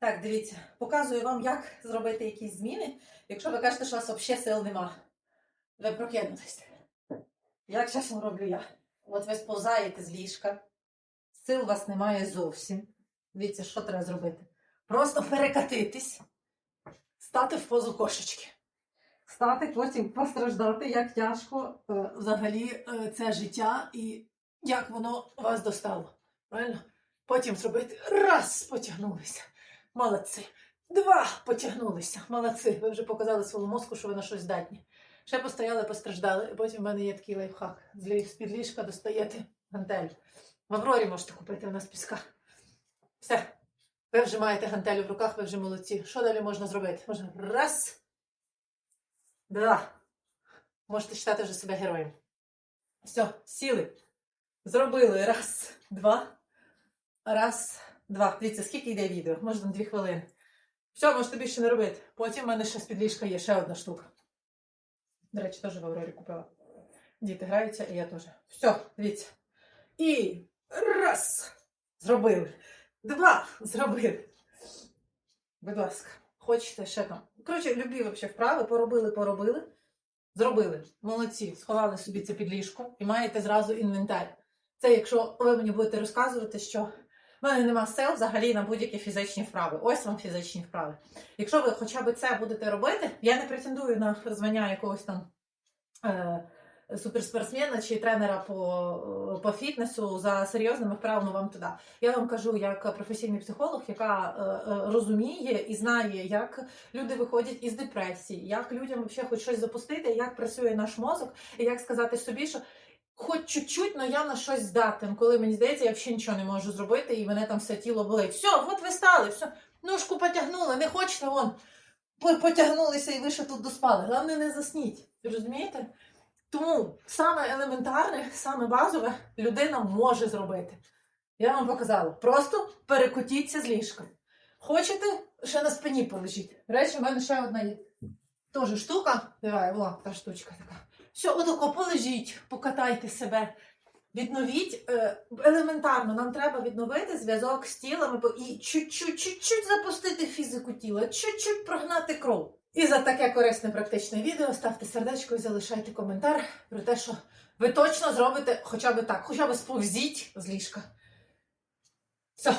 Так, дивіться, показую вам, як зробити якісь зміни, якщо ви кажете, що у вас взагалі сил нема. Ви прокинутесь. Як часом роблю я? От ви сповзаєте з ліжка, сил у вас немає зовсім. Дивіться, що треба зробити? Просто перекатитись, стати в позу кошечки. Стати, потім постраждати, як тяжко е, взагалі е, це життя і як воно вас достало. Правильно? Потім зробити раз, потягнулися. Молодці. Два потягнулися. Молодці. Ви вже показали своєму мозку, що ви на щось здатні. Ще постояли, постраждали. Потім в мене є такий лайфхак. З-під ліжка достаєте гантель. В Аврорі можете купити у нас піска. Все. Ви вже маєте гантелю в руках, ви вже молодці. Що далі можна зробити? Можна раз. Два. Можете вважати вже себе героєм. Все, сіли. Зробили. Раз, два. Раз, два. Дивіться, скільки йде відео? Може, дві хвилини. Все, можете більше не робити. Потім в мене ще з-під ліжка є ще одна штука. До речі, теж в Аврорі купила. Діти граються, і я теж. Все, дивіться. І раз. Зробили. Два. Зробили. Будь ласка, хочете ще там. Коротше, любі вообще вправи, поробили, поробили. Зробили. Молодці. Сховали собі це під ліжко і маєте зразу інвентар. Це якщо ви мені будете розказувати, що в мене нема сил взагалі на будь-які фізичні вправи. Ось вам фізичні вправи. Якщо ви хоча б це будете робити, я не претендую на звання якогось там е, суперспортсмена чи тренера по, по фітнесу за серйозними вправами вам туди. Я вам кажу, як професійний психолог, яка е, е, розуміє і знає, як люди виходять із депресії, як людям взагалі хоч щось запустити, як працює наш мозок, і як сказати собі, що хоч чуть-чуть, але я на щось здатен, коли мені здається, я взагалі нічого не можу зробити, і мене там все тіло болить. Все, от ви стали, все, ножку потягнули, не хочете вон. Потягнулися і ви ще тут доспали. Головне, не засніть. Розумієте? Тому саме елементарне, саме базове людина може зробити. Я вам показала. Просто перекотіться з ліжка. Хочете, ще на спині полежіть. Речі, в мене ще одна є. Теж штука. Давай, о, та штучка така. Все, отако полежіть, покатайте себе. Відновіть е, елементарно, нам треба відновити зв'язок з тілами і чуть-чуть запустити фізику тіла, чуть-чуть прогнати кров. І за таке корисне практичне відео ставте сердечко і залишайте коментар про те, що ви точно зробите хоча б так, хоча б сповзіть з ліжка. Все,